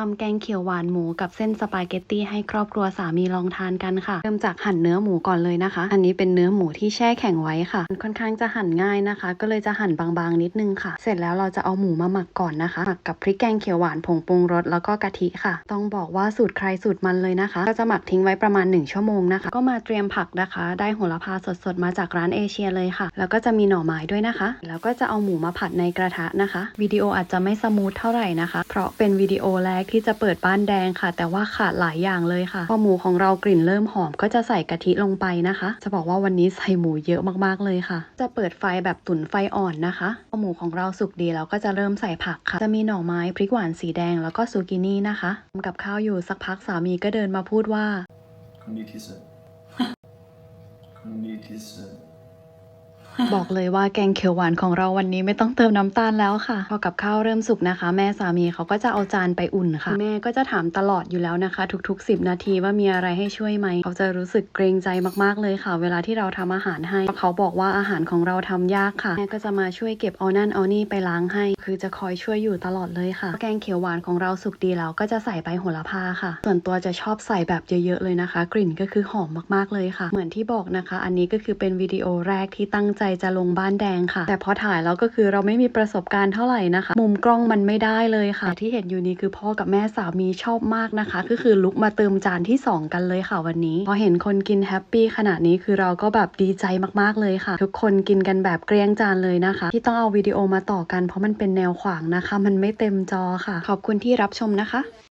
ทำแกงเขียวหวานหมูกับเส้นสปาเกตตี้ให้ครอบครัวสามีลองทานกันค่ะ เริ่มจากหั่นเนื้อหมูก่อนเลยนะคะ อันนี้เป็นเนื้อหมูที่แช่แข็งไว้ค่ะ ค่อนข้างจะหั่นง่ายนะคะ ก็เลยจะหั่นบางๆนิดนึงค่ะ เสร็จแล้วเราจะเอาหมูมาหมักก่อนนะคะ หมักกับพริกแกงเขียวหวานผงปรุงรสแล้วก็กะทิค่ะ ต้องบอกว่าสูตรใครสูตรมันเลยนะคะ ก็จะหมักทิ้งไว้ประมาณ 1 ชั่วโมงนะคะ ก็มาเตรียมผักนะคะ ได้โหระพาสดๆมาจากร้านเอเชียเลยค่ะ แล้วก็จะมีหน่อไม้ด้วยนะคะ แล้วก็จะเอาหมูมาผัดในกระทะนะคะ วิดีโออาจจะไม่สมูทเท่าไหร่นะคะ เพราะเป็นวิดีโอแรกที่จะเปิดบ้านแดงค่ะ แต่ว่าขาดหลายอย่างเลยค่ะพอหมูของเรากลิ่นเริ่มหอมก็จะใส่กะทิลงไปนะคะ จะบอกว่าวันนี้ใส่หมูเยอะมากๆเลยค่ะ จะเปิดไฟแบบตุ๋นไฟอ่อนนะคะพอหมูของเราสุกดีแล้วก็จะเริ่มใส่ผักค่ะ จะมีหน่อไม้พริกหวานสีแดงแล้วก็ซูกินี่นะคะทำกับข้าวอยู่สักพักสามีก็เดินมาพูดว่าคนดีที่สุดคนดีที่สุด บอกเลยว่าแกงเขียวหวานของเราวันนี้ไม่ต้องเติมน้ำตาลแล้วค่ะ พอกับข้าวเริ่มสุกนะคะ แม่สามีเขาก็จะเอาจานไปอุ่นค่ะ แม่ก็จะถามตลอดอยู่แล้วนะคะ ทุกๆ 10 นาทีว่ามีอะไรให้ช่วยไหม เขาจะรู้สึกเกรงใจมากๆเลยค่ะ เวลาที่เราทำอาหารให้เขาบอกว่าอาหารของเราทำยากค่ะ แม่ก็จะมาช่วยเก็บเอานั่นเอานี่ไปล้างให้ คือจะคอยช่วยอยู่ตลอดเลยค่ะ แกงเขียวหวานของเราสุกดีแล้วก็จะใส่ใบโหระพาค่ะ ส่วนตัวจะชอบใส่แบบเยอะๆเลยนะคะ กลิ่นก็คือหอมมากๆเลยค่ะ เหมือนที่บอกนะคะ อันนี้ก็คือเป็นวิดีโอแรกที่ตั้งใจจะลงบ้านแดงค่ะ แต่พอถ่ายแล้วก็คือเราไม่มีประสบการณ์เท่าไหร่นะคะ มุมกล้องมันไม่ได้เลยค่ะ ที่เห็นอยู่นี้คือพ่อกับแม่สามีชอบมากนะคะ ก็คือลุกมาเติมจานที่สองกันเลยค่ะวันนี้ พอเห็นคนกินแฮปปี้ขนาดนี้คือเราก็แบบดีใจมากๆเลยค่ะ ทุกคนกินกันแบบเกลี้ยงจานเลยนะคะ ที่ต้องเอาวิดีโอมาต่อกันเพราะมันเป็นแนวขวางนะคะ มันไม่เต็มจอค่ะ ขอบคุณที่รับชมนะคะ